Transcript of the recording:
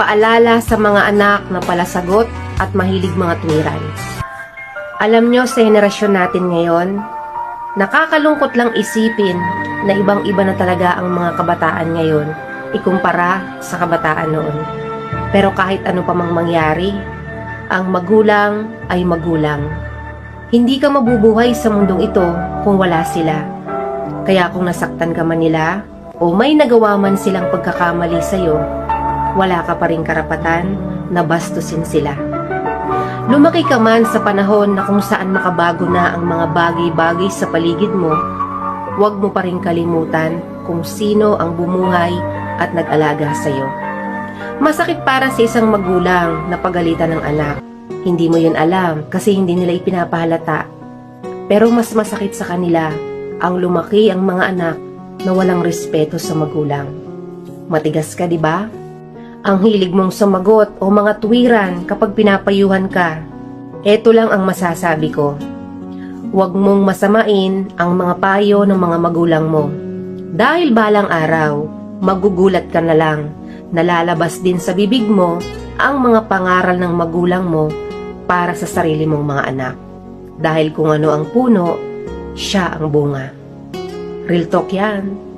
Paalala sa mga anak na palasagot at mahilig mga tuwiran. Alam nyo sa henerasyon natin ngayon, nakakalungkot lang isipin na ibang-iba na talaga ang mga kabataan ngayon ikumpara sa kabataan noon. Pero kahit ano pa mang mangyari, ang magulang ay magulang. Hindi ka mabubuhay sa mundong ito kung wala sila. Kaya kung nasaktan ka man nila o may nagawa man silang pagkakamali sa'yo, wala ka pa rin karapatan na bastusin sila. Lumaki ka man sa panahon na kung saan makabago na ang mga bagay-bagay sa paligid mo, huwag mo pa rin kalimutan kung sino ang bumuhay at nag-alaga sa'yo. Masakit para sa isang magulang na pagalitan ng anak. Hindi mo yun alam kasi hindi nila ipinapahalata. Pero mas masakit sa kanila ang lumaki ang mga anak na walang respeto sa magulang. Matigas ka, di ba? Ang hilig mong sumagot o mga tuwiran kapag pinapayuhan ka. Ito lang ang masasabi ko. Huwag mong masamain ang mga payo ng mga magulang mo. Dahil balang araw, magugulat ka na lang. Nalalabas din sa bibig mo ang mga pangaral ng magulang mo para sa sarili mong mga anak. Dahil kung ano ang puno, siya ang bunga. Real talk yan.